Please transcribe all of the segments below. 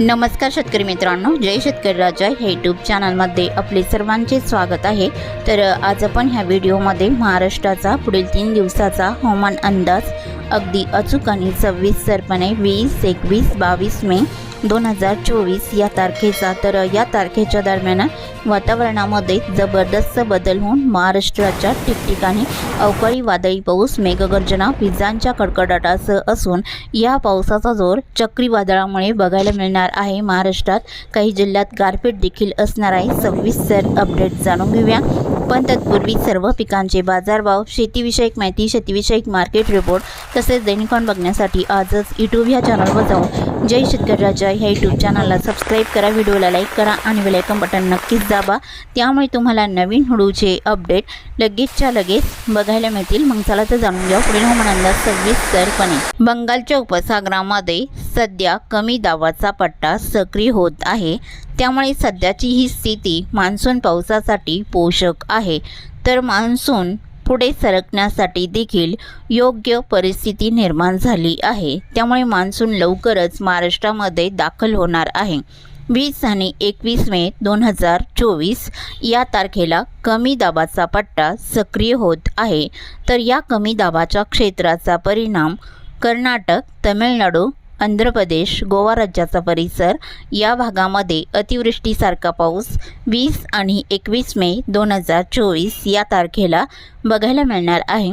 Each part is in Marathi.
नमस्कार शेतकरी मित्रांनो जय शेतकरी राजा हे यूट्यूब चॅनलमध्ये आपले सर्वांचे स्वागत आहे. तर आज आपण ह्या व्हिडिओमध्ये महाराष्ट्राचा पुढील तीन दिवसाचा हवामान अंदाज अगदी अचूक आणि सविस्तरपणे वीस एकवीस बावीस मे दोन हजार चोवीस या तारखेचा. तर या तारखेच्या दरम्यान वातावरणामध्ये जबरदस्त बदल होऊन महाराष्ट्राच्या ठिकठिकाणी अवकाळी वादळी पाऊस मेघगर्जना विजांच्या कडकडाटासह असून या पावसाचा जोर चक्रीवादळामुळे बघायला मिळणार आहे. महाराष्ट्रात काही जिल्ह्यात गारपीट देखील असणार आहे. सविस्तर अपडेट जाणून घेऊया. पण तत्पूर्वी सर्व पिकांचे बाजारभाव शेतीविषयक माहिती शेतीविषयक मार्केट रिपोर्ट तसेच दैनिकॉन बघण्यासाठी आजच यूट्यूब ह्या चॅनलवर जाऊन जय शेतकरी राजा ह्या यूट्यूब चॅनलला सबस्क्राईब करा व्हिडिओला लाईक करा आणि बेलायकन बटन नक्कीच दाबा. त्यामुळे तुम्हाला नवीन हुडूचे अपडेट लगेचच्या लगेच बघायला मिळतील. मग चला तर जाणून घ्या पुढील हवामान अंदाज सविस्तरपणे बंगालच्या उपसागरामध्ये सध्या कमी दाबाचा पट्टा सक्रिय होत आहे. त्यामुळे सध्याची ही स्थिती मान्सून पावसासाठी पोषक आहे. तर मान्सून पुढे सरकण्यासाठी देखील योग्य परिस्थिती निर्माण झाली आहे. त्यामुळे मान्सून लवकरच महाराष्ट्रामध्ये दाखल होणार आहे. वीस आणि एकवीस मे दोन हजार चोवीस या तारखेला कमी दाबाचा पट्टा सक्रिय होत आहे. तर या कमी दाबाच्या क्षेत्राचा परिणाम कर्नाटक तमिळनाडू आंध्र प्रदेश गोवा राज्याचा परिसर या भागामध्ये अतिवृष्टीसारखा पाऊस वीस आणि एकवीस मे दोन हजार चोवीस या तारखेला बघायला मिळणार आहे.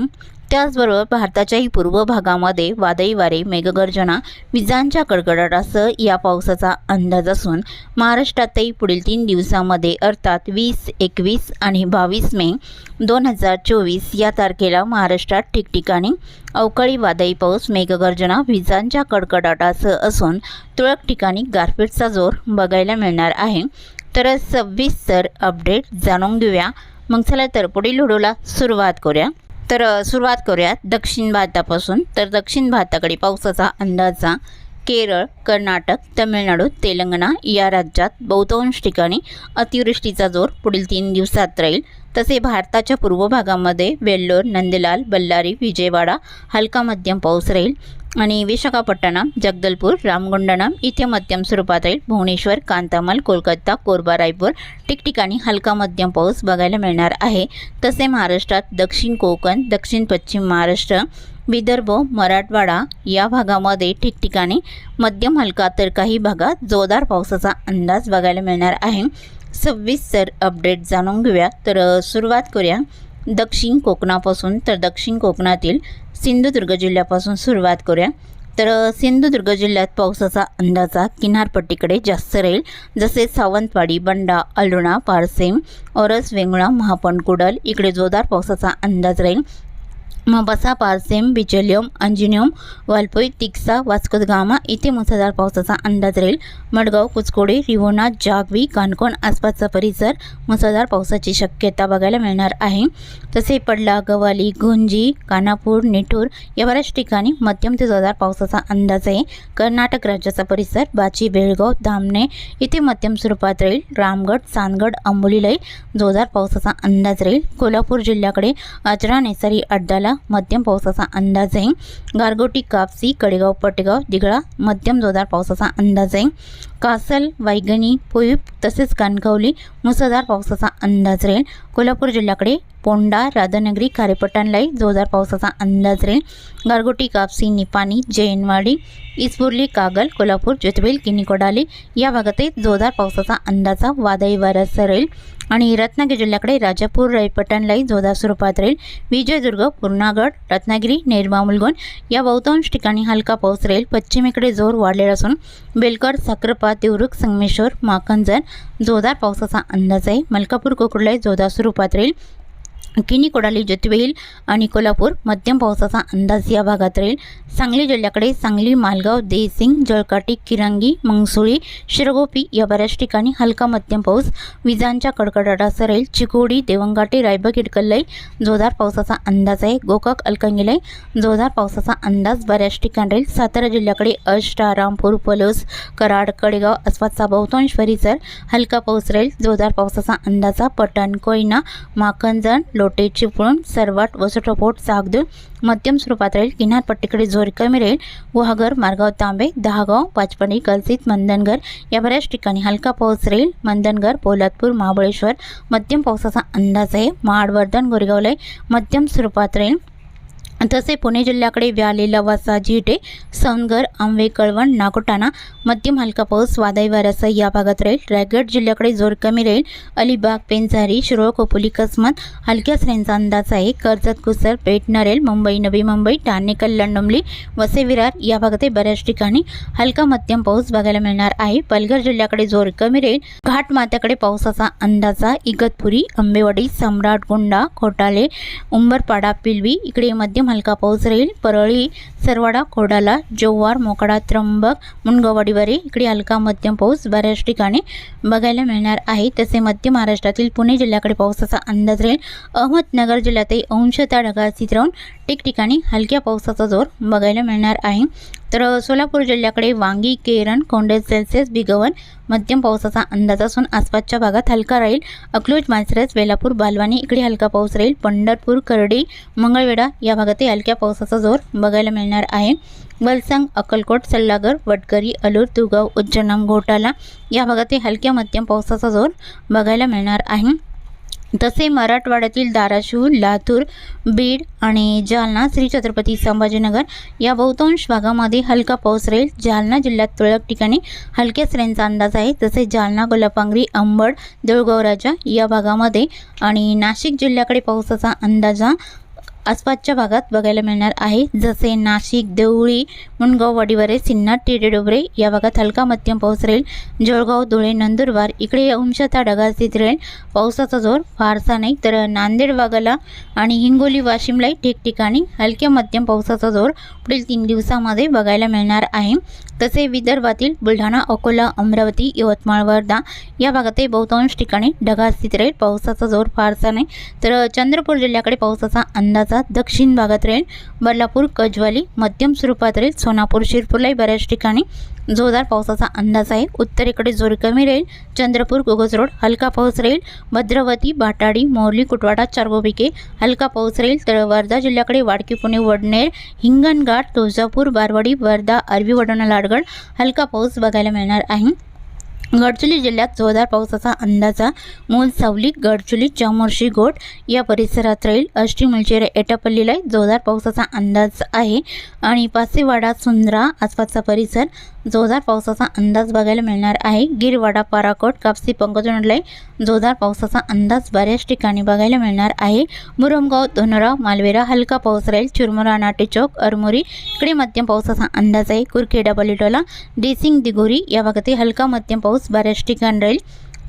त्याचबरोबर भारताच्याही पूर्व भागामध्ये वादळी वारे मेघगर्जना विजांच्या कडकडाटासह या पावसाचा अंदाज असून महाराष्ट्रातही पुढील तीन दिवसामध्ये अर्थात वीस एकवीस आणि बावीस मे दोन हजार चोवीस या तारखेला महाराष्ट्रात ठिकठिकाणी अवकाळी वादळी पाऊस मेघगर्जना विजांच्या कडकडाटासह असून तुरळक ठिकाणी गारपीटचा जोर बघायला मिळणार आहे. तर सविस्तर अपडेट जाणून घेऊया. मग चला तर पुढील व्हिडिओला सुरुवात करूया. तर सुरुवात करूयात दक्षिण भारतापासून. तर दक्षिण भारताकडे पावसाचा अंदाजा केरळ कर्नाटक तमिळनाडू तेलंगणा या राज्यात बहुतांश ठिकाणी अतिवृष्टीचा जोर पुढील तीन दिवसात राहील. तसे भारताच्या पूर्व भागामध्ये वेल्लोर नंदलाल बल्लारी विजयवाडा हलका मध्यम पाऊस राहील. आणि विशाखापट्टणम जगदलपूर रामगुंडणम इथे मध्यम स्वरूपात राहील भुवनेश्वर कांतामल कोलकाता कोरबा रायपूर ठिकठिकाणी हलका मध्यम पाऊस बघायला मिळणार आहे. तसे महाराष्ट्रात दक्षिण कोकण दक्षिण पश्चिम महाराष्ट्र विदर्भ मराठवाडा या भागामध्ये ठिकठिकाणी मध्यम हलका तर काही भागात जोरदार पावसाचा अंदाज बघायला मिळणार आहे. सविस्तर अपडेट जाणून घेऊया. तर सुरुवात करूया दक्षिण कोकणापासून. तर दक्षिण कोकणातील सिंधुदुर्ग जिल्ह्यापासून सुरुवात करूया. तर सिंधुदुर्ग जिल्ह्यात पावसाचा अंदाजा किनारपट्टीकडे जास्त राहील. जसे सावंतवाडी बंडा अल्डोणा पारसेम ओरस वेंगुळा महापण कुडल इकडे जोरदार पावसाचा अंदाज राहील. मबासा पारसेम बिचलियम अंजिनियम वालपोई तिक्सा वास्कोद गामा इथे मुसळधार पावसाचा अंदाज राहील मडगाव कुचकोडे रिवोना जागवी कानकोण आसपासचा परिसर मुसळधार पावसाची शक्यता बघायला मिळणार आहे तसे पडला गवाली गुंजी कानापूर निठूर या बऱ्याच ठिकाणी मध्यम ते जोरदार पावसाचा अंदाज आहे कर्नाटक राज्याचा परिसर बाची बेळगाव धामणे इथे मध्यम स्वरूपात राहील रामगड चांदगड अंबोलीलाही जोरदार पावसाचा अंदाज राहील कोल्हापूर जिल्ह्याकडे अचरा नेसारी अड्डाला मध्यम पावसाचा अंदाज आहे. गारगोटी कापसी कडेगाव पटेगाव दिघळा मध्यम जोरदार पावसाचा अंदाज आहे. कासल वायगणी पोईप तसेच कानकावली मुसळधार पावसाचा अंदाज राहील कोल्हापूर जिल्ह्याकडे पोंडा राधानगरी खारेपटांलाही जोरदार पावसाचा अंदाज राहील गारगोटी कापसी निपाणी जैनवाडी इस्पुर्ली कागल कोल्हापूर ज्योतिबेल किनी कोडाली या भागातही जोरदार पावसाचा अंदाजा वादळी वाऱ्याचा राहील आणि रत्नागिरी जिल्ह्याकडे राजापूर रायपट्टणलाही जोरदार स्वरूपात राहील विजयदुर्ग पूर्णागड रत्नागिरी नेरबा मुलगुण या बहुतांश ठिकाणी हलका पाऊस राहील पश्चिमेकडे जोर वाढलेला असून बेलकर साखरपा देवरुख संगमेश्वर माखंजन जोरदार पावसाचा अंदाज आहे. मलकापूर कोकुडला जोरदार स्वरूपात राहील. किनी कोडाली ज्योतिबेल आणि कोल्हापूर मध्यम पावसाचा अंदाज या भागात राहील सांगली जिल्ह्याकडे सांगली मालगाव देसिंग जळकाटी किरंगी मंगसुळी शिरगोपी या बऱ्याच ठिकाणी हलका मध्यम पाऊस. विजांच्या कडकडाटासह राहील चिकोडी देवंगाटी रायबग इडकल्लाई जोरदार पावसाचा अंदाज आहे. गोकाक अलकंगिलाई जोरदार पावसाचा अंदाज. बऱ्याच ठिकाणी राहील सातारा जिल्ह्याकडे अष्टा रामपूर पलोस कराड कडेगाव आसपासचा बहुतांश परिसर हलका पाऊस. राहील जोरदार पावसाचा अंदाजा पटण कोयना माखंजण लोटे चिपळूण सरवाट वसटोपोट सागदूर मध्यम स्वरूपात राहील. किनारपट्टीकडे जोर कमी राहील. गुहागर मारगाव तांबे दहागाव पाचपणी कलसित मंदनगर या बऱ्याच ठिकाणी हलका पाऊस राहील. मंदनगर पोलादपूर महाबळेश्वर मध्यम पावसाचा अंदाज आहे. महाडवर्धन गोरेगावला मध्यम स्वरूपात राहील. तसे पुणे जिल्ह्याकडे व्याले लवासा जिटे सौनगर आंबे कळवण नागोटाणा मध्यम हलका पाऊस वादळी वाऱ्यासह या भागात राहील. रायगड जिल्ह्याकडे जोर कमी राहील. अलिबाग पेंझारी शिरोळ कोपोली कसमत हलक्या श्रेणीचा अंदाज आहे. कर्जत कुसर पेठ नरेल मुंबई नवी मुंबई ठाणे कल्याण डोंबली वसे विरार या भागातही बऱ्याच ठिकाणी हलका मध्यम पाऊस बघायला मिळणार आहे. पालघर जिल्ह्याकडे जोर कमी राहील. घाट मात्याकडे पावसाचा अंदाजा इगतपुरी आंबेवाडी सम्राट गोंडा खोटाले उंबरपाडा पिलवी इकडे मध्यम हलका पाऊस राहील. परळी सरवाडा खोडाला जोवार मोकडा त्र्यंबक मुनगवाडीवारी इकडे हलका मध्यम पाऊस बऱ्याच ठिकाणी बघायला मिळणार आहे. तसे मध्य महाराष्ट्रातील पुणे जिल्ह्याकडे पावसाचा अंदाज राहील. अहमदनगर जिल्ह्यातही अंशतः ढगाळ राहून ठिकठिकाणी हलक्या पावसाचा जोर बघायला मिळणार आहे. तर सोलापूर जिल्ह्याकडे वांगी केरन कोंडे सेल्सिअस बिगवन मध्यम पावसाचा अंदाज असून आसपासच्या भागात हलका राहील. अकलूज मांसरस वेलापूर बालवानी इकडे हलका पाऊस राहील. पंढरपूर करडी मंगळवेढा या भागातही हलक्या पावसाचा जोर बघायला मिळणार आहे. वलसंग अक्कलकोट सल्लागर वटकरी अलूर तुगाव उज्जनम घोटाला या भागातही हलक्या मध्यम पावसाचा जोर बघायला मिळणार आहे. तसे मराठवाड्यातील धाराशिव लातूर बीड आणि जालना श्री छत्रपती संभाजीनगर या बहुतांश भागामध्ये हलका पाऊस राहील. जालना जिल्ह्यात तुरळक ठिकाणी हलक्या श्रेणीचा अंदाज आहे. तसे जालना कोल्हापांगरी अंबड देऊळगाव या भागामध्ये आणि नाशिक जिल्ह्याकडे पावसाचा अंदाजा आसपासच्या भागात बघायला मिळणार आहे. जसे नाशिक देवळी मुणगाव वाडीवरे सिन्नर टिरेडोबरे या भागात हलका मध्यम पाऊस राहील. जळगाव धुळे नंदुरबार इकडे अंशतः ढगास्थित राहील. पावसाचा जोर फारसा नाही तर नांदेड भागाला आणि हिंगोली वाशिमलाही ठिकठिकाणी हलक्या मध्यम पावसाचा जोर पुढील तीन दिवसामध्ये बघायला मिळणार आहे. तसे विदर्भातील बुलढाणा अकोला अमरावती यवतमाळ वर्धा या भागातही बहुतांश ठिकाणी ढगास्थित राहील. पावसाचा जोर फारसा नाही तर चंद्रपूर जिल्ह्याकडे पावसाचा अंदाज दक्षिण भागात राहील बदलापूर कजवाली मध्यम स्वरूपात राहील सोनापूर शिरपूरलाही बऱ्याच ठिकाणी जोरदार पावसाचा अंदाज आहे. उत्तरेकडे जोर कमी राहील चंद्रपूर गोगज रोड हलका पाऊस राहील भद्रवती बाटाडी मोरली कुटवाडा चारगोबिके हलका पाऊस राहील तर वर्धा जिल्ह्याकडे वाडकी पुणे वडनेर हिंगणघाट तुळजापूर बारवाडी वर्धा अरबी वडोणा लाडगड हलका पाऊस बघायला मिळणार आहे. गडचिरोली जिल्ह्यात जोरदार पावसाचा अंदाजा. मूल सावली गडचिरोली चामोर्शी गोट या परिसरात राहील. अष्टी मुलचेरा एटापल्लीला जोरदार पावसाचा अंदाज आहे. आणि पासेवाडा सुंदरा आसपासचा परिसर जोरदार पावसाचा अंदाज बघायला मिळणार आहे. गिरवाडा पाराकोट कापसी पंकजनडलाई जोरदार पावसाचा अंदाज बऱ्याच ठिकाणी बघायला मिळणार आहे. मुरमगाव धोनराव मालवेरा हलका पाऊस राहील. चुरमुरा नाटे चौक अरमोरी इकडे मध्यम पावसाचा अंदाज आहे. कुरखेडा बलिटोला डेसिंग दिगोरी या भागातही हलका मध्यम पाऊस बऱ्याच ठिकाणी राहील.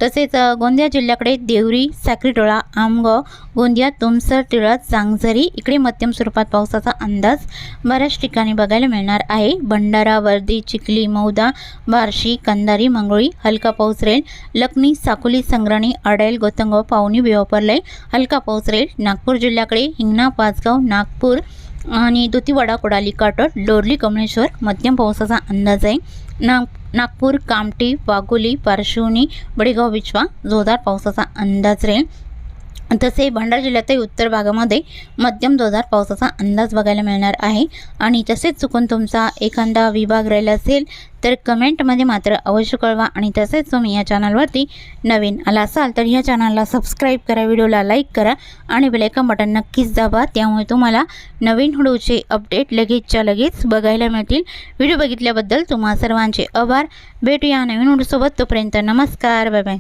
तसेच गोंदिया जिल्ह्याकडे देवरी साक्रीटोळा आमगाव गोंदिया तुमसर टिळा चांगझरी इकडे मध्यम स्वरूपात पावसाचा अंदाज बऱ्याच ठिकाणी बघायला मिळणार आहे. भंडारा वर्दी चिखली मौदा बार्शी कंदारी मंगळी हलका पाऊस रेल लखनी साकोली संग्राणी अडेल गोतंगाव पावनी बेवापरलय हलका पाऊस रेल नागपूर जिल्ह्याकडे हिंगणा पाचगाव नागपूर आणि दुतीवाडा कोडाली काटोट डोरली कमळेश्वर मध्यम पावसाचा अंदाज आहे. नाग नागपूर कामठी वाघोली पारशिवनी बडेगाव बिछवा जोरदार पावसाचा अंदाज राहील. तसे भंडारा जिल्ह्यातही उत्तर भागामध्ये मध्यम जोरदार पावसाचा अंदाज बघायला मिळणार आहे. आणि तसेच चुकून तुमचा एखादा विभाग राहिला असेल तर कमेंटमध्ये मात्र अवश्य कळवा. आणि तसेच तुम्ही या चॅनलवरती नवीन आला असाल तर ह्या चॅनलला सबस्क्राईब करा व्हिडिओला लाईक करा आणि बेलायकन बटन नक्कीच दाबा. त्यामुळे तुम्हाला नवीन व्हिडिओचे अपडेट लगेचच्या लगेच बघायला मिळतील. व्हिडिओ बघितल्याबद्दल तुम्हा सर्वांचे आभार. भेटूया नवीन व्हिडिओसोबत. तोपर्यंत नमस्कार. Bye bye.